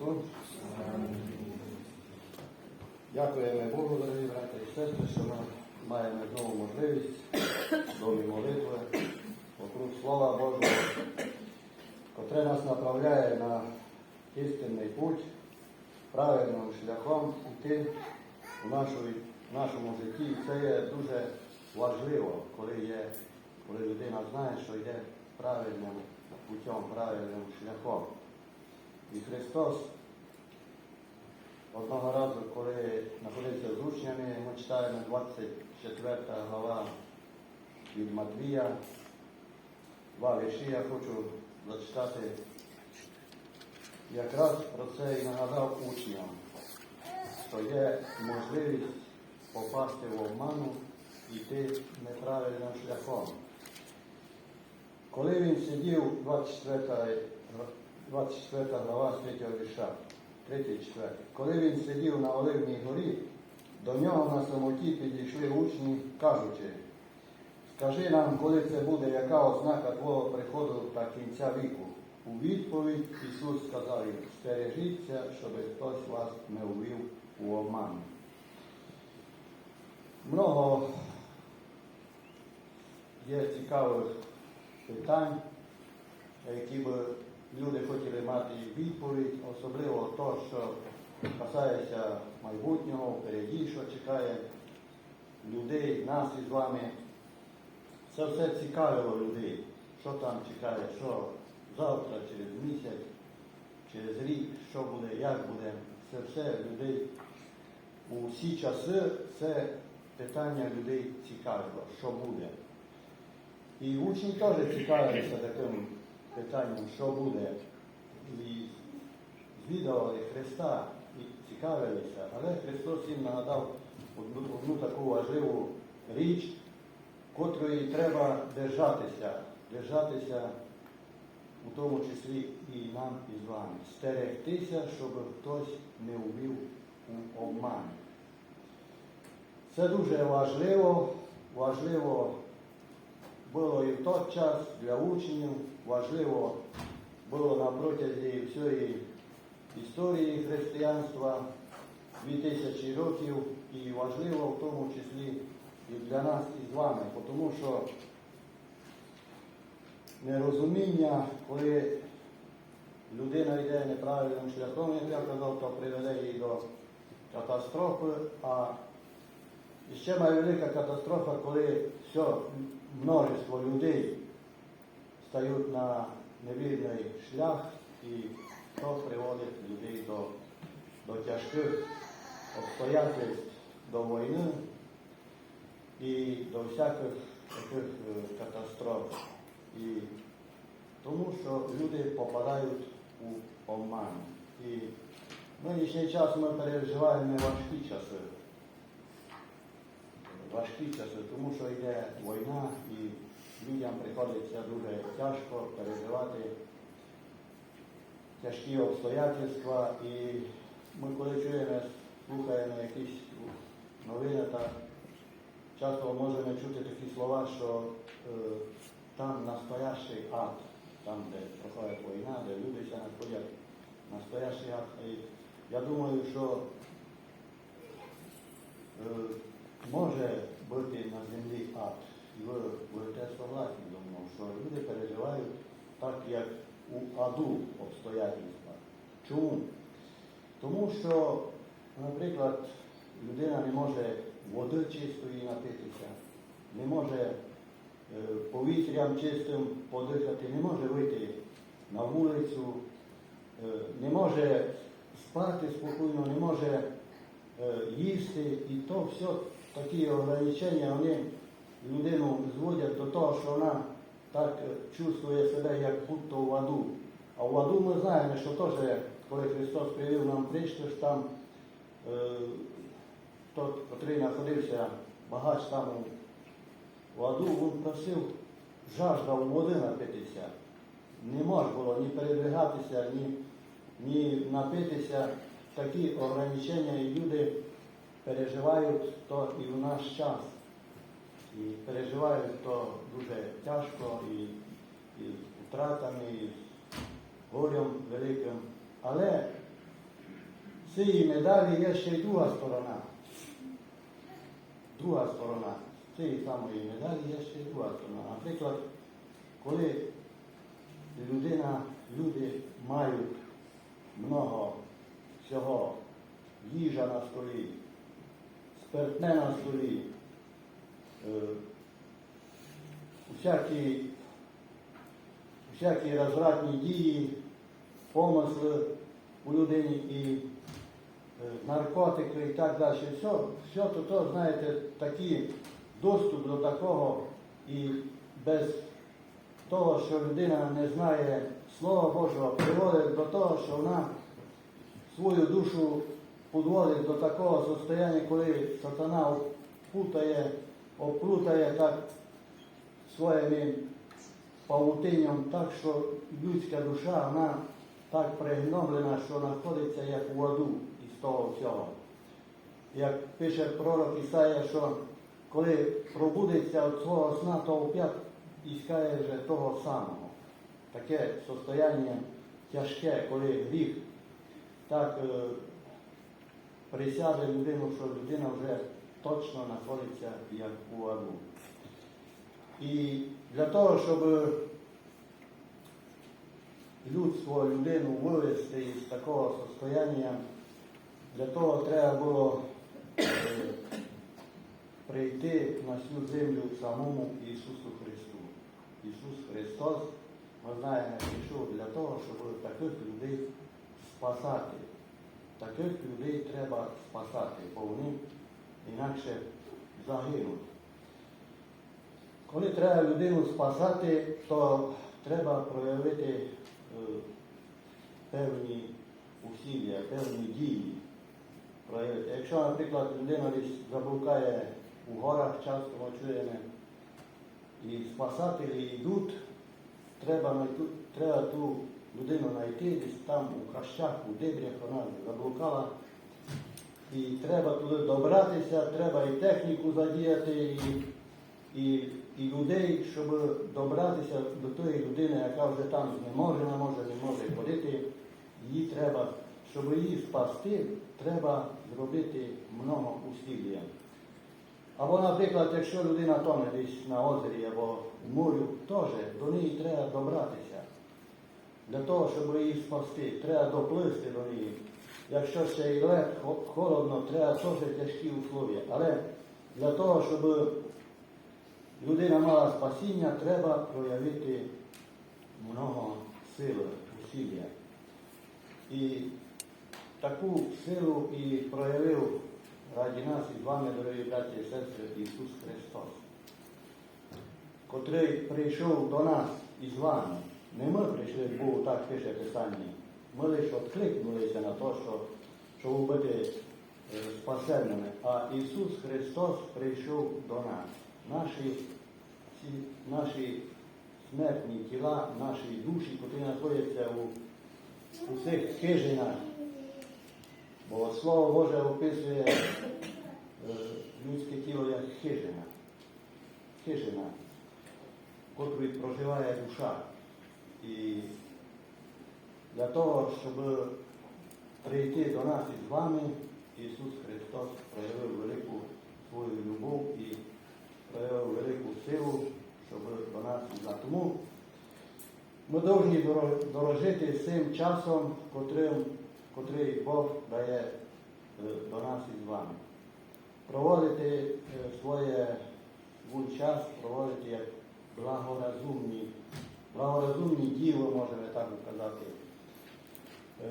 Христу. Дякуємо Богу, дорогі брати і сестри, що ми маємо знову можливість в домі молитви, округ Слова Божого, котре нас направляє на істинний путь, правильним шляхом нашої- в нашому житті. І це є дуже важливо, коли є, коли людина знає, що йде правильним путем, правильним шляхом. І Христос одного разу, коли знаходився з учнями, ми читаємо 24 глава від Матвія, два вірші я хочу зачитати. Якраз про це і нагадав учням, що є можливість попасти в обману і йти неправильним шляхом. Коли він сидів 24, 24 глава з 3 вірша, 3 4. Коли він сидів на Оливній горі, до нього на самоті підійшли учні, кажучи, скажи нам, коли це буде, яка ознака Твого приходу та кінця віку. У відповідь Ісус сказав їм, стережіться, щоб хтось вас не увів у обман. Много є цікавих питань, які би люди хотіли мати відповідь, особливо то, що касається майбутнього, впереді, що чекає людей, нас із вами. Це все цікавило людей, що там чекає, що завтра, через місяць, через рік, що буде, як буде. Це все людей у всі часи це питання людей цікавило, що буде. І учні теж цікавилися таким питанням, що буде. І звідували Христа і цікавилися, але Христос їм нагадав одну, одну таку важливу річ, котрої треба держатися, держатися у тому числі і нам із вами. Стерегтися, щоб хтось не вбив у обман. Це дуже важливо, важливо було і в той час для учнів, важливо. Було на протязі всієї історії християнства 2000 років і важливо в тому числі і для нас із вами, тому що нерозуміння, коли людина йде неправильним шляхом, як я казав, то приведе її до катастрофи, а ще найвелика катастрофа, коли все множество людей стають на невірний шлях і то приводить людей до, до тяжких обстоятельств, до війни і до всяких таких е, катастроф. І тому що люди попадають у обман. І в нинішній час ми переживаємо важкі часи. Важкі часи, тому що йде війна і людям приходиться дуже тяжко переживати тяжкі обстоятельства. І ми коли чуємо, слухаємо якісь новини, так часто можемо чути такі слова, що е, там настоящий ад, там, де проходить війна, де люди ще знаходять настоящий ад. І я думаю, що е, може бути на землі ад. І ви будете согласні, думаю, що люди переживають так, як у аду обстоятельства. Чому? Тому що, наприклад, людина не може води чистої напитися, не може е, повітрям чистим подихати, не може вийти на вулицю, е, не може спати спокійно, не може е, їсти. І то все такі ограничення, вони людину зводять до того, що вона так чувствує себе, як будто в аду. А в аду ми знаємо, що теж, коли Христос привів нам причту, що там е, тот, котрий знаходився багач там у аду, він просив, жаждав води напитися. Не можна було ні передвигатися, ні, ні напитися. Такі ограничення і люди переживають то і в наш час. І переживають то дуже тяжко і, і втратами, і горем великим. Але цієї медалі є ще й друга сторона. Друга сторона цієї самої медалі є ще й друга сторона. Наприклад, коли людина, люди мають много всього, їжа на столі, спиртне на столі, е, всякі, всякі розвратні дії, помисли у людині і е, наркотики і так далі. Все, все то, то, знаєте, такий доступ до такого і без того, що людина не знає Слова Божого, приводить до того, що вона свою душу підводить до такого состояння, коли сатана опутає, оплутає так своїм павутинням, так що людська душа, вона так пригноблена, що знаходиться як у воду із того всього. Як пише пророк Ісая, що коли пробудеться від свого сна, то опять іскає вже того самого. Таке состояння тяжке, коли гріх так присяде людину, що людина вже точно знаходиться як у аду. І для того, щоб людство, людину вивести із такого состояння, для того треба було е, прийти на цю землю самому Ісусу Христу. Ісус Христос, ми знаємо, прийшов для того, щоб таких людей спасати. Таких людей треба спасати, бо вони інакше загинуть. Коли треба людину спасати, то треба проявити е, певні усилля, певні дії. Проявити. Якщо, наприклад, людина десь заблукає у горах, часто чуємо, і спасателі йдуть, треба, треба ту людину знайти десь там у хащах, у дебрях, вона заблукала. І треба туди добратися, треба і техніку задіяти, і, і, і людей, щоб добратися до тої людини, яка вже там не може, не може, не може ходити. Її треба, щоб її спасти, треба зробити много усилля. Або, наприклад, якщо людина тоне десь на озері або в морю, теж до неї треба добратися. Для того, щоб її спасти, треба доплисти до неї. Якщо ще й лед, холодно, треба теж тяжкі условия. Але для того, щоб людина мала спасіння, треба проявити много сили, усилля. І таку силу і проявив раді нас і з вами, дорогі браті і сестри, Ісус Христос, котрий прийшов до нас із вами. Не ми прийшли, бо так пише Писання. Ми лише відкликнулися на те, що, щоб бути спасенними. А Ісус Христос прийшов до нас. Наші, ці, наші смертні тіла, наші душі, котрі знаходяться у, у цих хижинах. Бо Слово Боже описує людське тіло як хижина. Хижина, в проживає душа. І для того, щоб прийти до нас із вами, Ісус Христос проявив велику свою любов і проявив велику силу, щоб до нас із Тому ми повинні дорожити цим часом, котрим, котрий Бог дає е, до нас із вами. Проводити е, своє час, проводити як благоразумні, благоразумні діли, можемо так казати. Е,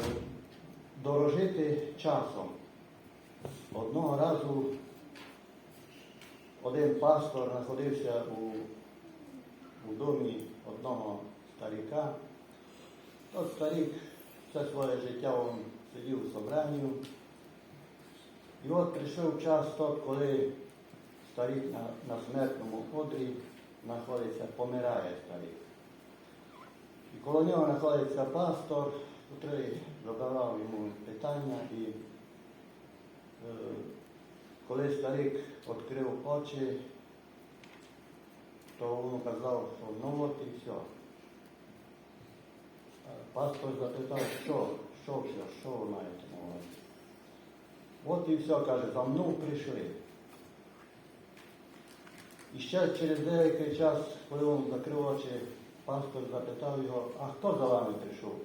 Дорожити часом. Одного разу один пастор знаходився у, у домі одного старіка. Тот старик все своє життя він сидів у собранні. І от прийшов час тот, коли старик на, на смертному одрі знаходиться, помирає старик. І коло нього знаходиться пастор, який задавав йому питання і е, коли старик відкрив очі, то він казав, що ну от і все. Пастор запитав, що, що все, що ви маєте на? От і все, каже, за мною прийшли. І ще через деякий час, коли він закрив очі, пастор запитав його, а хто за вами прийшов?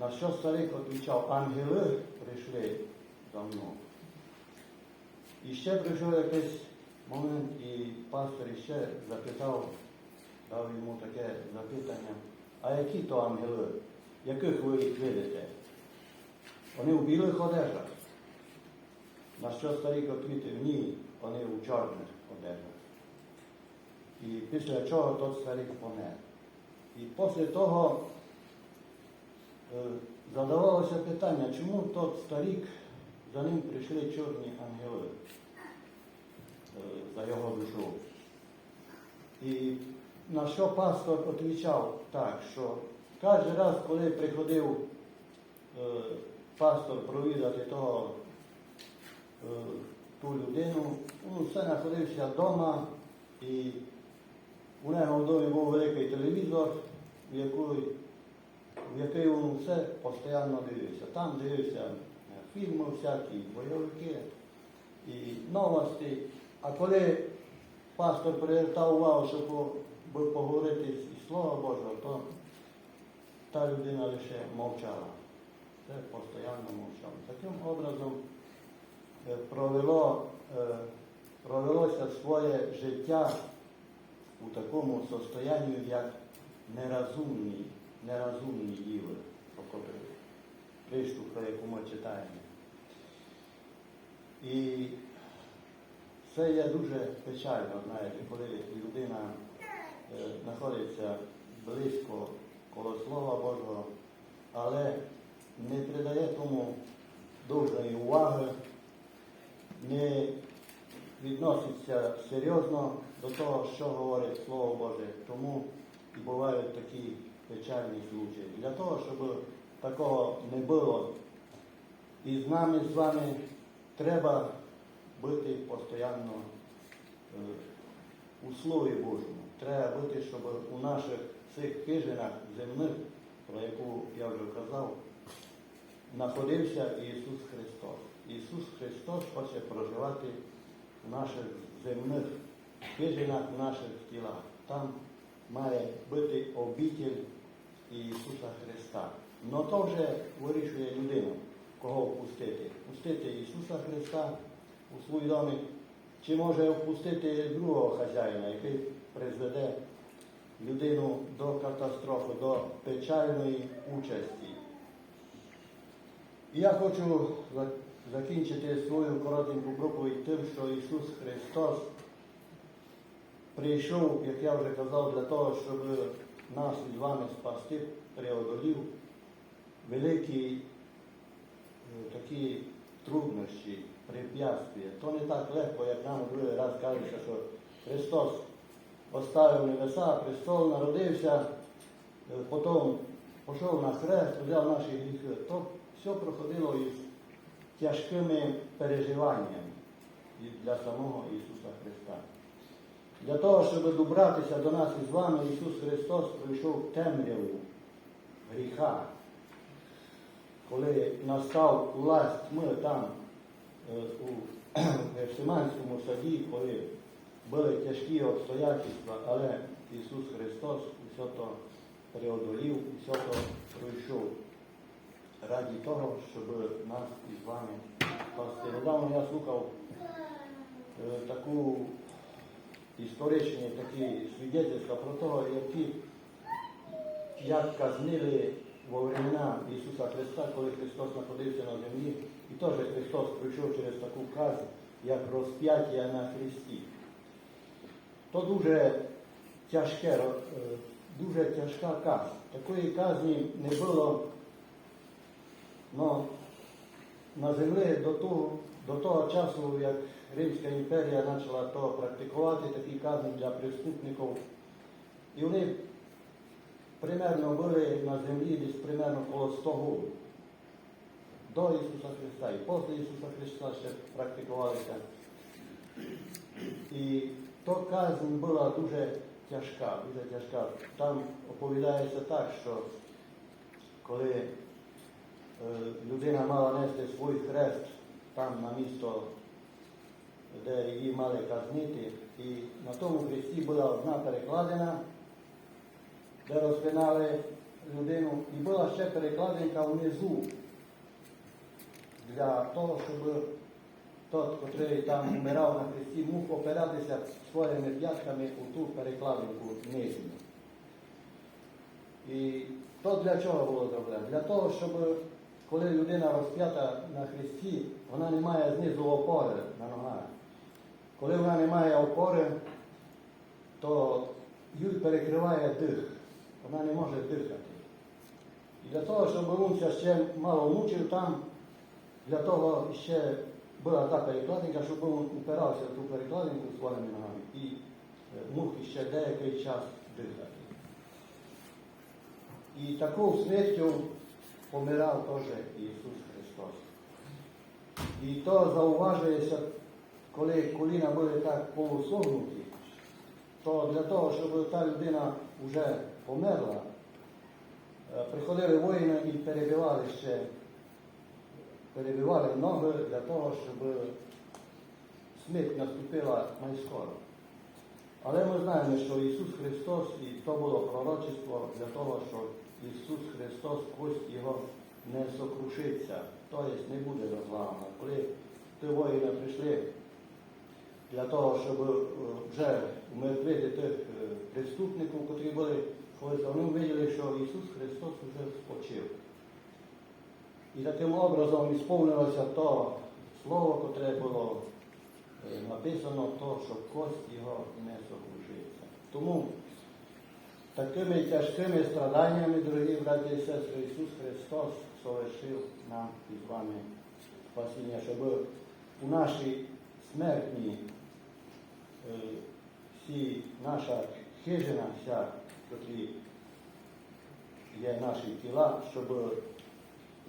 На що старик відповідав, ангели прийшли за мною. І ще прийшов якийсь момент, і пастор іще запитав, дав йому таке запитання, а які то ангели, яких ви їх видите? Вони в білих одежах. На що старик відповів, ні, вони у чорних одежах. І після чого тот старик помер. І після того е, задавалося питання, чому тот старик, за ним прийшли чорні ангели е, за його душу. І на що пастор відповідав так, що кожен раз, коли приходив е, пастор провідати того, ту людину, ну, все знаходився вдома, і у нього в домі був великий телевізор, в який, в який він все постійно дивився. Там дивився е, фільми всякі, бойовики і новості. А коли пастор привертав увагу, щоб поговорити із Слова Божого, то та людина лише мовчала. Це постійно мовчав. Таким образом е, провело, е, провелося своє життя у такому состоянні, як нерозумні, нерозумні діви, про котрі приштовха, яку ми читаємо. І це є дуже печально, знаєте, коли людина е, знаходиться близько коло Слова Божого, але не придає тому должної уваги, не відноситься серйозно до того, що говорить Слово Боже. Тому і бувають такі печальні случаї. Для того, щоб такого не було, і з нами, з вами треба бути постійно е, у Слові Божому. Треба бути, щоб у наших цих хижинах земних, про яку я вже казав, знаходився Ісус Христос. Ісус Христос хоче проживати в наших земних хижинах, наших тілах. Там має бути обітель Ісуса Христа. Но то вже вирішує людина, кого впустити. Впустити Ісуса Христа у свій домі, чи може впустити другого хазяїна, який призведе людину до катастрофи, до печальної участі. І я хочу закінчити свою коротеньку проповідь тим, що Ісус Христос прийшов, як я вже казав, для того, щоб нас із вами спасти, преодолів великі е, такі труднощі, препятствия. То не так легко, як нам другий раз кажеться, що Христос оставив небеса, престол народився, е, потім пішов на хрест, взяв наші гріхи. То все проходило із тяжкими переживаннями для самого Ісуса Христа. Для того, щоб добратися до нас із вами, Ісус Христос прийшов темряву гріха. Коли настав власть ми там е, у Гефсиманському саді, коли були тяжкі обстоятельства, але Ісус Христос усе то преодолів, усе то пройшов раді того, щоб нас із вами спасти. Недавно я слухав е, таку історичні такі свідетельства про те, які як казнили во времена Ісуса Христа, коли Христос знаходився на землі, і теж Христос прийшов через таку казнь, як розп'яття на Христі. То дуже тяжке, е, дуже тяжка казнь. Такої казні не було но на землі до того, до того часу, як Римська імперія почала то практикувати такі казні для преступників, і вони примерно були на землі десь примерно коло 100 років. До Ісуса Христа і після Ісуса Христа ще практикувалися. І то казнь була дуже тяжка, дуже тяжка. Там оповідається так, що коли е, людина мала нести свій хрест там на місто, де її мали казнити. І на тому хресті була одна перекладина, де розпинали людину, і була ще перекладинка внизу для того, щоб тот, котрий там вмирав на хресті, мог опиратися своїми п'ятками у ту перекладинку нижню. І то для чого було зроблено? Для того, щоб коли людина розп'ята на хресті, вона не має знизу опори на ногах. Коли вона не має опори, то їй перекриває дих. Вона не може дихати. І для того, щоб він ще мало мучив там, для того ще була та перекладинка, щоб він упирався в ту перекладинку своїми ногами і е, мог ще деякий час дихати. І такою смертю помирав теж Ісус Христос. І то зауважується, коли коліна були так полусогнуті, то для того, щоб та людина вже померла, е, приходили воїни і перебивали ще, перебивали ноги для того, щоб смерть наступила найскоро. Але ми знаємо, що Ісус Христос, і то було пророчество для того, що Ісус Христос, кость Його не сокрушиться, тобто не буде розламана. Коли ті воїни прийшли для того, щоб е, вже умертвити тих е, преступників, котрі були, колись, вони виділи, що Ісус Христос вже спочив. І таким образом ісповнилося то слово, котре було е, написано, то, що кость його не сокрушиться. Тому такими тяжкими страданнями, дорогі браті і сестри, Ісус Христос совершив нам із вами спасіння, щоб у нашій смертній всі наша хижина, вся, котрі є наші тіла, щоб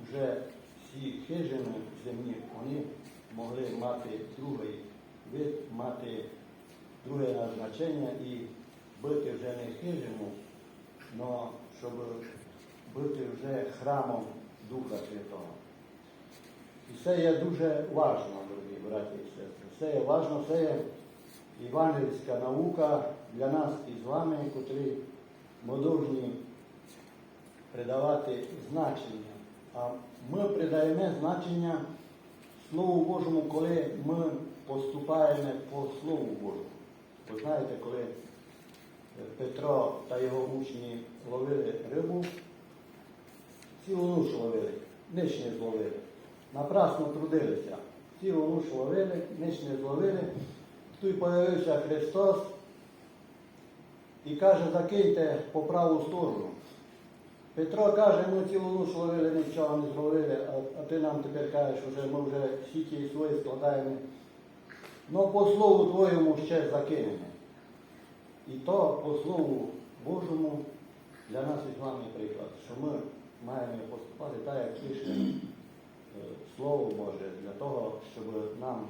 вже всі хижини земні, вони могли мати другий вид, мати друге назначення і бути вже не хижину, але щоб бути вже храмом Духа Святого. І це є дуже важливо, дорогі браті і сестри. Це є важливо, це є євангельська наука для нас із вами, котрі ми повинні придавати значення. А ми придаємо значення Слову Божому, коли ми поступаємо по Слову Божому. Ви знаєте, коли е, Петро та його учні ловили рибу, цілу ніч ловили, ніч не зловили. Напрасно трудилися. Цілу ніч ловили, ніч не зловили. Тут появився Христос і каже, закиньте по праву сторону. Петро каже, ми цілу ніч ловили, нічого не зловили, а, а ти нам тепер кажеш, що ми вже сіті свої складаємо. Ну по слову твоєму ще закинемо. І то по Слову Божому для нас із вами приклад, що ми маємо поступати так, як пише е, Слово Боже, для того, щоб нам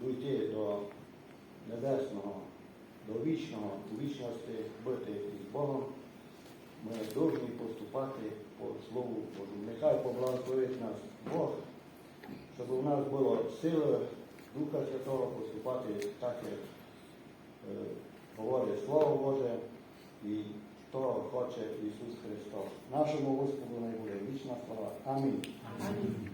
дійти до небесного, до вічного, у вічності бути із Богом. Ми повинні поступати по Слову Божому. Нехай поблагословить нас Бог, щоб у нас було сили Духа Святого поступати так, як е, говорить Слово Боже і що хоче Ісус Христос. Нашому Господу не буде вічна слава. Амінь. Амінь.